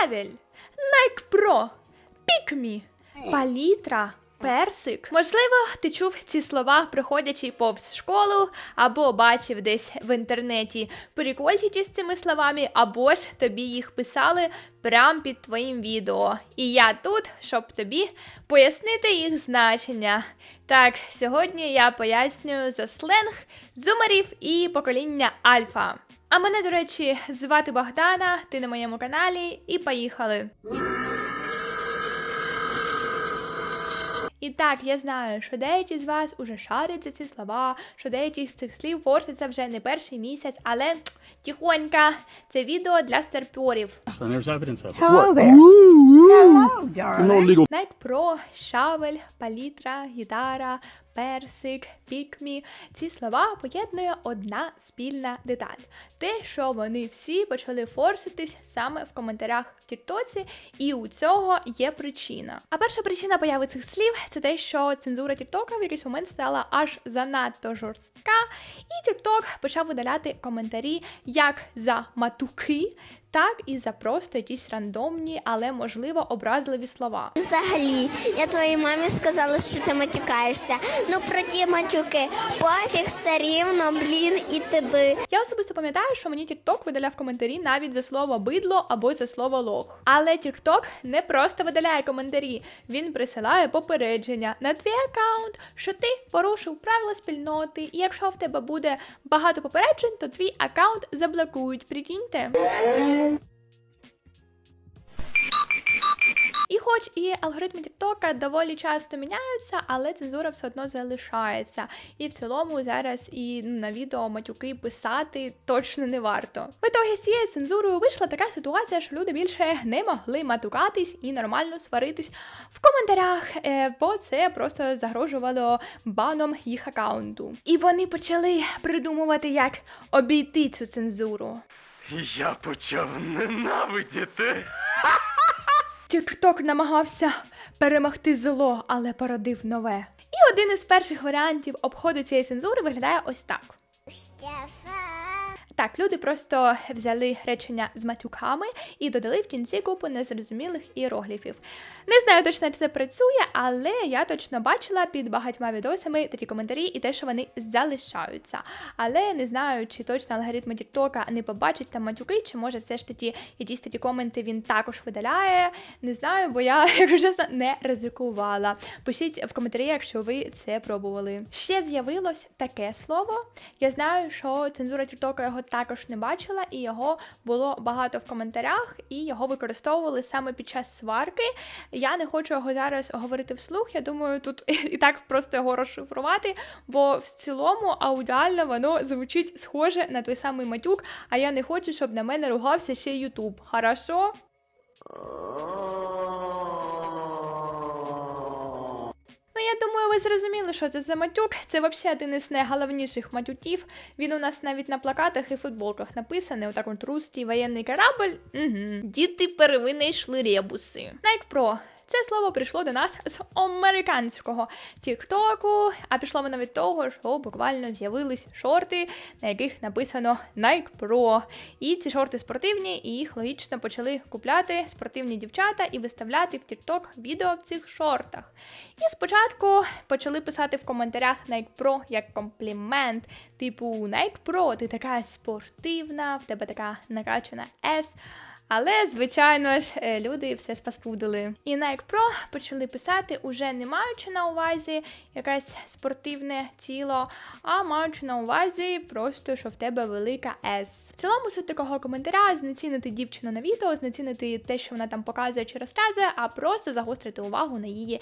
Шавель, Nike Pro, Пікмі, палітра. Персик. Можливо, ти чув ці слова, проходячи повз школу, або бачив десь в інтернеті прикольчики з цими словами, або ж тобі їх писали прямо під твоїм відео. І я тут, щоб тобі пояснити їх значення. Так, сьогодні я пояснюю за сленг зумерів і покоління альфа. А мене, до речі, звати Богдана, ти на моєму каналі, і поїхали. І так, я знаю, що деякі з вас уже шаряться ці слова, що деякі з цих слів форсяться вже не перший місяць, але тихонька, це відео для старпьорів. Nike Pro, шавель, палітра, гітара, персик, пікмі. Ці слова поєднує одна спільна деталь. Те, що вони всі почали форситись саме в коментарях в Тіктоці, і у цього є причина. А перша причина появи цих слів це те, що цензура Тіктока в якийсь момент стала аж занадто жорстка, і Тікток почав видаляти коментарі як за матуки, так і за просто якісь рандомні, але можливо образливі слова. Взагалі, я твоїй мамі сказала, що ти матюкаєшся. Ну про ті матюки, пофіг все рівно, блін, і тебе. Я особисто пам'ятаю, що мені TikTok видаляв коментарі навіть за слово бидло або за слово лох. Але TikTok не просто видаляє коментарі, він присилає попередження на твій аккаунт, що ти порушив правила спільноти, і якщо в тебе буде багато попереджень, то твій аккаунт заблокують. Прикиньте. І хоч і алгоритми Тіктока доволі часто міняються, але цензура все одно залишається. І в цілому зараз і на відео матюки писати точно не варто. В ітогі з цією цензурою вийшла така ситуація, що люди більше не могли матюкатись і нормально сваритись в коментарях, е, бо це просто загрожувало баном їх аккаунту. І вони почали придумувати, як обійти цю цензуру. Я почав ненавидіти. Тікток намагався перемогти зло, але породив нове. І один із перших варіантів обходу цієї цензури виглядає ось так. Так, люди просто взяли речення з матюками і додали в кінці купу незрозумілих іерогліфів. Не знаю точно, як це працює, але я точно бачила під багатьма відосами такі коментарі і те, що вони залишаються. Але не знаю, чи точно алгоритми Тіктока не побачать там матюки, чи може все ж таки якісь такі коменти він також видаляє. Не знаю, бо я, якщо чесно, не ризикувала. Пишіть в коментарі, якщо ви це пробували. Ще з'явилось таке слово. Я знаю, що цензура Тіктока його також не бачила, і його було багато в коментарях, і його використовували саме під час сварки. Я не хочу його зараз говорити вслух. Я думаю, тут і так просто його розшифрувати, бо в цілому аудіально воно звучить схоже на той самий матюк, а я не хочу, щоб на мене ругався ще Ютуб. Хорошо? Ну, я думаю, ви зрозуміли, що це за матюк. Це взагалі один із найголовніших матюків. Він у нас навіть на плакатах і футболках написаний. Отак от русський воєнний корабль. Угу. Діти перевинайшли ребуси. Nike Pro. Це слово прийшло до нас з американського Тіктоку, а пішло воно від того, що буквально з'явились шорти, на яких написано Nike Pro. І ці шорти спортивні, і їх логічно почали купляти спортивні дівчата і виставляти в TikTok відео в цих шортах. І спочатку почали писати в коментарях Nike Pro як комплімент, типу Nike Pro, ти така спортивна, в тебе така накачана S. Але, звичайно ж, е, люди все спаскудили. І Nike Pro почали писати, уже не маючи на увазі якесь спортивне тіло, а маючи на увазі просто, що в тебе велика S. В цілому суть такого коментаря знецінити дівчину на відео, знецінити те, що вона там показує чи розказує, а просто загострити увагу на її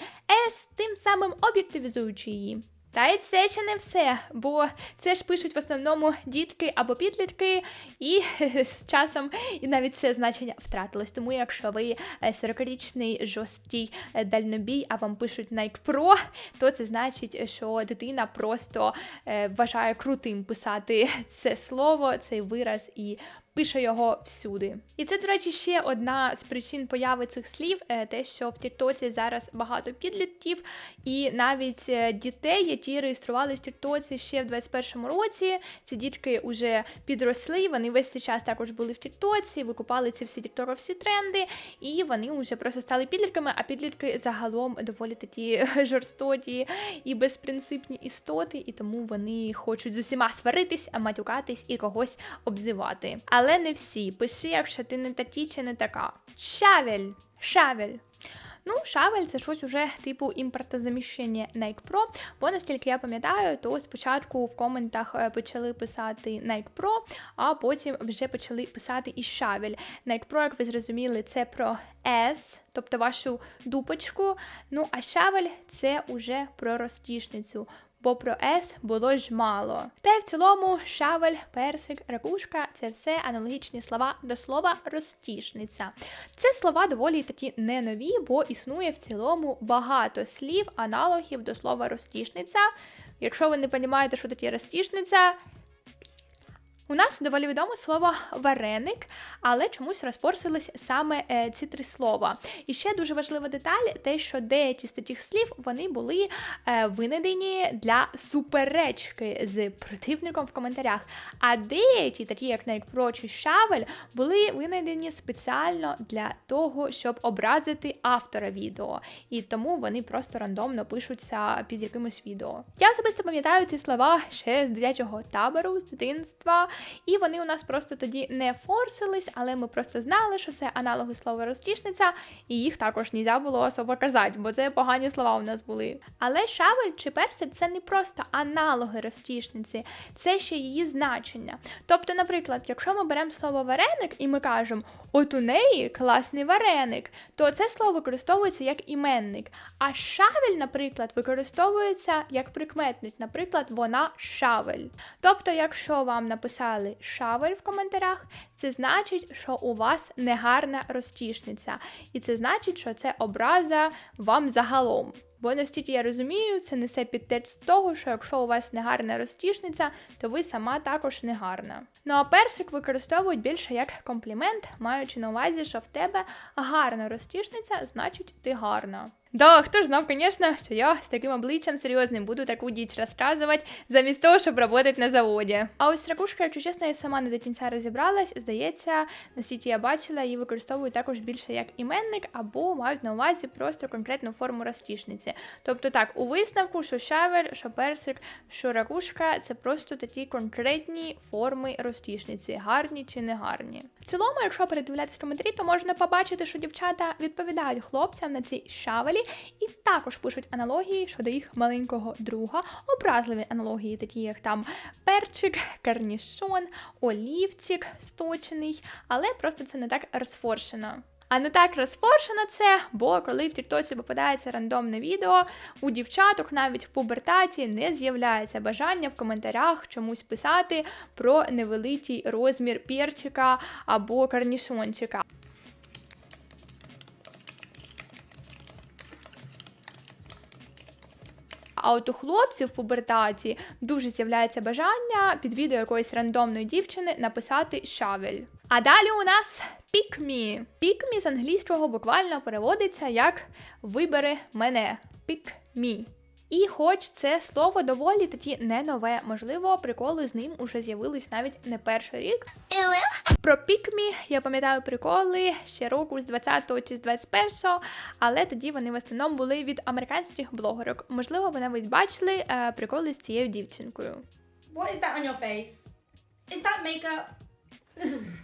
S, тим самим об'єктивізуючи її. Та й це ще не все, бо це ж пишуть в основному дітки або підлітки, і з часом і навіть це значення втратилось. Тому якщо ви 40-річний жорсткий е, дальнобій, а вам пишуть Nike Pro, то це значить, що дитина просто е, вважає крутим писати це слово, цей вираз і пише його всюди. І це, до речі, ще одна з причин появи цих слів, е, те, що в Тіктоці зараз багато підлітків, і навіть е, дітей, які реєструвалися в Тіктоці ще в 21-му році. Ці дітки вже підросли, вони весь цей час також були в Тіктоці, викупали ці всі тіктокові тренди, і вони вже просто стали підлітками, а підлітки загалом доволі такі жорстокі і безпринципні істоти, і тому вони хочуть з усіма сваритись, матюкатись і когось обзивати. Але не всі. Пиши, якщо ти не такі чи не така. Шавель, шавель. Ну, шавель це щось уже типу імпортозаміщення Nike Pro, бо наскільки я пам'ятаю, то спочатку в коментах е, почали писати Nike Pro, а потім вже почали писати і шавель. Nike Pro, як ви зрозуміли, це про S, тобто вашу дупочку. Ну, а шавель це уже про розтішницю. Бо про С було ж мало. Та в цілому шавель, персик, ракушка це все аналогічні слова до слова розтішниця. Це слова доволі такі не нові, бо існує в цілому багато слів, аналогів до слова розтішниця. Якщо ви не розумієте, що таке розтішниця, у нас доволі відоме слово вареник, але чомусь розфорсились саме е, ці три слова. І ще дуже важлива деталь, те, що деякі з таких слів вони були е, винайдені для суперечки з противником в коментарях. А деякі, такі як чи Шавель, були винайдені спеціально для того, щоб образити автора відео. І тому вони просто рандомно пишуться під якимось відео. Я особисто пам'ятаю ці слова ще з дитячого табору, з дитинства. І вони у нас просто тоді не форсились, але ми просто знали, що це аналоги слова розтішниця, і їх також нельзя було особо казати, бо це погані слова у нас були. Але шавель чи персик це не просто аналоги розтішниці, це ще її значення. Тобто, наприклад, якщо ми беремо слово вареник і ми кажемо, от у неї класний вареник, то це слово використовується як іменник. А шавель, наприклад, використовується як прикметник. Наприклад, вона шавель. Тобто, якщо вам написали шавель в коментарях, це значить, що у вас негарна розтішниця. І це значить, що це образа вам загалом. Бо наскільки я розумію, це несе підтекст того, що якщо у вас негарна розтішниця, то ви сама також негарна. Ну а персик використовують більше як комплімент, маючи на увазі, що в тебе гарна розтішниця, значить ти гарна. Да, хто ж знав, звісно, що я з таким обличчям серйозним буду таку діч розказувати, замість того, щоб працювати на заводі. А ось ракушка, якщо чесно, я сама не до кінця розібралась. Здається, наскільки я бачила, її використовують також більше як іменник, або мають на увазі просто конкретну форму розтішниці. Тобто так, у висновку, що шавель, що персик, що ракушка це просто такі конкретні форми розтішниці, гарні чи не гарні. В цілому, якщо передивлятися коментарі, то можна побачити, що дівчата відповідають хлопцям на ці шавелі і також пишуть аналогії щодо їх маленького друга, образливі аналогії, такі як там перчик, карнішон, олівчик сточений, але просто це не так розфоршено. А не так розфоршено це, бо коли в Тіктоці попадається рандомне відео, у дівчаток навіть в пубертаті не з'являється бажання в коментарях чомусь писати про невеликий розмір перчика або карнішончика. А от у хлопців в пубертаті дуже з'являється бажання під відео якоїсь рандомної дівчини написати шавель. А далі у нас. Pick me з англійського буквально переводиться як вибери мене. Pick me. І хоч це слово доволі таки не нове, можливо, приколи з ним уже з'явились навіть не перший рік. Про Me я пам'ятаю приколи ще року з 20-го чи з 21-го, але тоді вони в основному були від американських блогерок. Можливо, ви навіть бачили е, приколи з цією дівчинкою. What is that on your face? Is that makeup?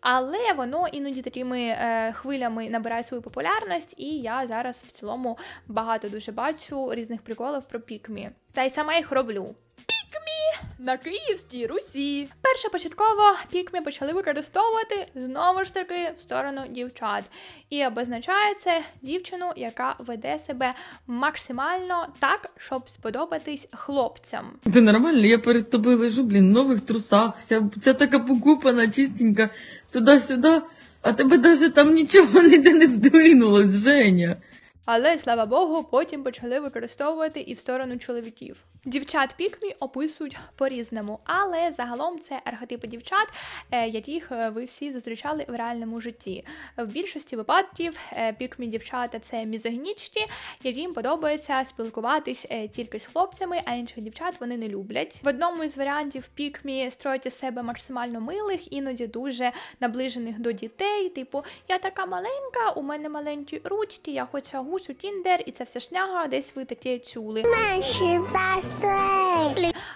Але воно іноді такими е, хвилями набирає свою популярність, і я зараз в цілому багато дуже бачу різних приколів про пікмі. Та й сама їх роблю. Пікмі на Київській Русі. Першопочатково пікмі почали використовувати знову ж таки в сторону дівчат. І обозначає це дівчину, яка веде себе максимально так, щоб сподобатись хлопцям. Ти нормально? Я перед тобою лежу, блін, в нових трусах, вся, вся така покупана, чистенька, туди-сюди, а тебе навіть там нічого ніде не здвинулось, Женя. Але слава Богу, потім почали використовувати і в сторону чоловіків. Дівчат пікмі описують по-різному, але загалом це архетипи дівчат, е, яких е, ви всі зустрічали в реальному житті. В більшості випадків е, пікмі дівчата це мізогнічні, яким подобається спілкуватись тільки з хлопцями, а інших дівчат вони не люблять. В одному із варіантів пікмі строять із себе максимально милих, іноді дуже наближених до дітей. Типу, я така маленька, у мене маленькі ручки, я хочу гусю тіндер, і це все шняга, десь ви таке чули.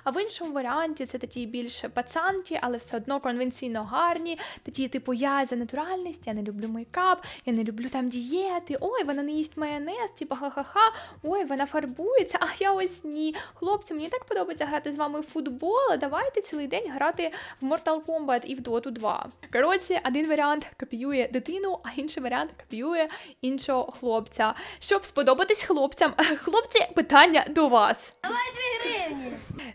А в іншому варіанті це такі більш пацанки, але все одно конвенційно гарні. Такі, типу, я за натуральність, я не люблю мейкап, я не люблю там дієти. Ой, вона не їсть майонез, типу ха-ха-ха, ой, вона фарбується, а я ось ні. Хлопці, мені так подобається грати з вами в футбол. а Давайте цілий день грати в Mortal Kombat і в Dota 2. Коротше, один варіант копіює дитину, а інший варіант копіює іншого хлопця. Щоб сподобатись хлопцям. Хлопці, питання до вас.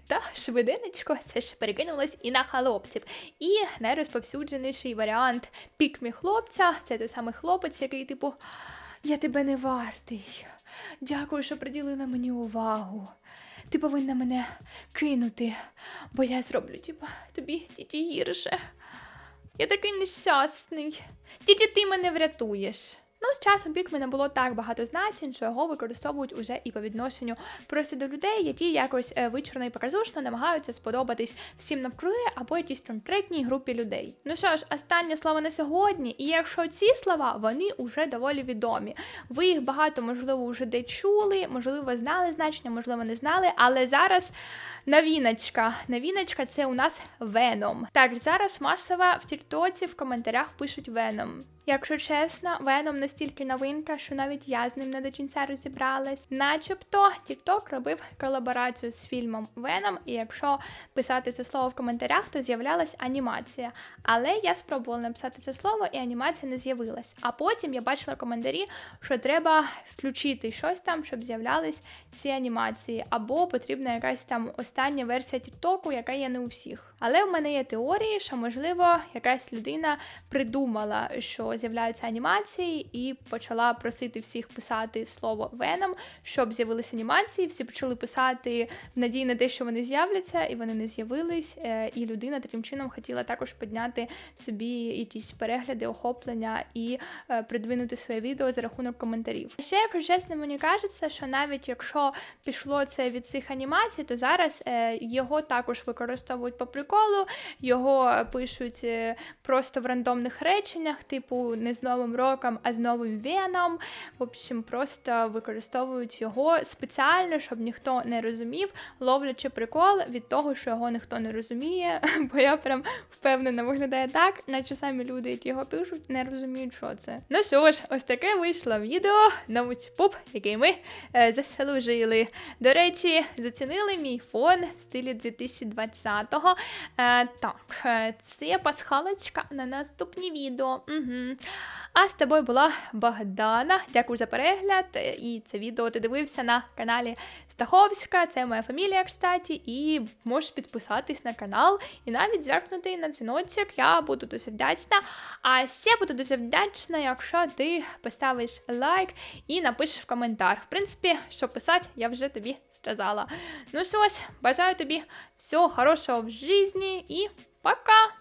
Та швиденечко це ж перекинулось і на хлопців. І найрозповсюдженіший варіант пікмі хлопця це той самий хлопець, який, типу, я тебе не вартий. Дякую, що приділила мені увагу. Ти повинна мене кинути, бо я зроблю, типу, тобі тіті гірше. Я такий нещасний. Тільки ти мене врятуєш. Ну, з часом пікмі не було так багато значень, що його використовують уже і по відношенню просто до людей, які якось е, вичурно і показушно намагаються сподобатись всім навкруги або якійсь конкретній групі людей. Ну що ж, останнє слово на сьогодні, і якщо ці слова, вони вже доволі відомі. Ви їх багато, можливо, вже де чули, можливо, знали значення, можливо, не знали, але зараз. Новіночка. Новіночка це у нас Веном. Так, зараз масово в Тіктоці в коментарях пишуть Веном. Якщо чесно, Веном настільки новинка, що навіть я з ним не до кінця розібралась. Начебто, TikTok робив колаборацію з фільмом Веном, і якщо писати це слово в коментарях, то з'являлась анімація. Але я спробувала написати це слово, і анімація не з'явилась. А потім я бачила коментарі, що треба включити щось там, щоб з'являлись ці анімації, або потрібна якась там остання версія TikTok, яка є не у всіх. Але в мене є теорії, що можливо якась людина придумала, що з'являються анімації, і почала просити всіх писати слово Веном, щоб з'явилися анімації. Всі почали писати в надії на те, що вони з'являться, і вони не з'явились. е, І людина таким чином хотіла також підняти собі якісь перегляди, охоплення і е, придвинути своє відео за рахунок коментарів. Ще, чесно, мені кажеться, що навіть якщо пішло це від цих анімацій, то зараз е, його також використовують по приколу, його пишуть просто в рандомних реченнях, типу не з Новим роком, а з новим веном. В общем, просто використовують його спеціально, щоб ніхто не розумів, ловлячи прикол від того, що його ніхто не розуміє. Бо я прям впевнена, виглядає так, наче самі люди, які його пишуть, не розуміють, що це. Ну що ж, ось таке вийшло відео научпуп, який ми е, заслужили. До речі, зацінили мій фон в стилі 2020-го. Е, так, е, це пасхалочка на наступні відео. Угу. А з тобою була Богдана. Дякую за перегляд. І це відео ти дивився на каналі Стаховська. Це моя фамілія, кстати. І можеш підписатись на канал і навіть зеркнути на дзвіночок. Я буду дуже вдячна. А ще буду дуже вдячна, якщо ти поставиш лайк і напишеш в коментар. В принципі, що писати, я вже тобі сказала. Ну що ж, бажаю тобі всього хорошого в житті і пока!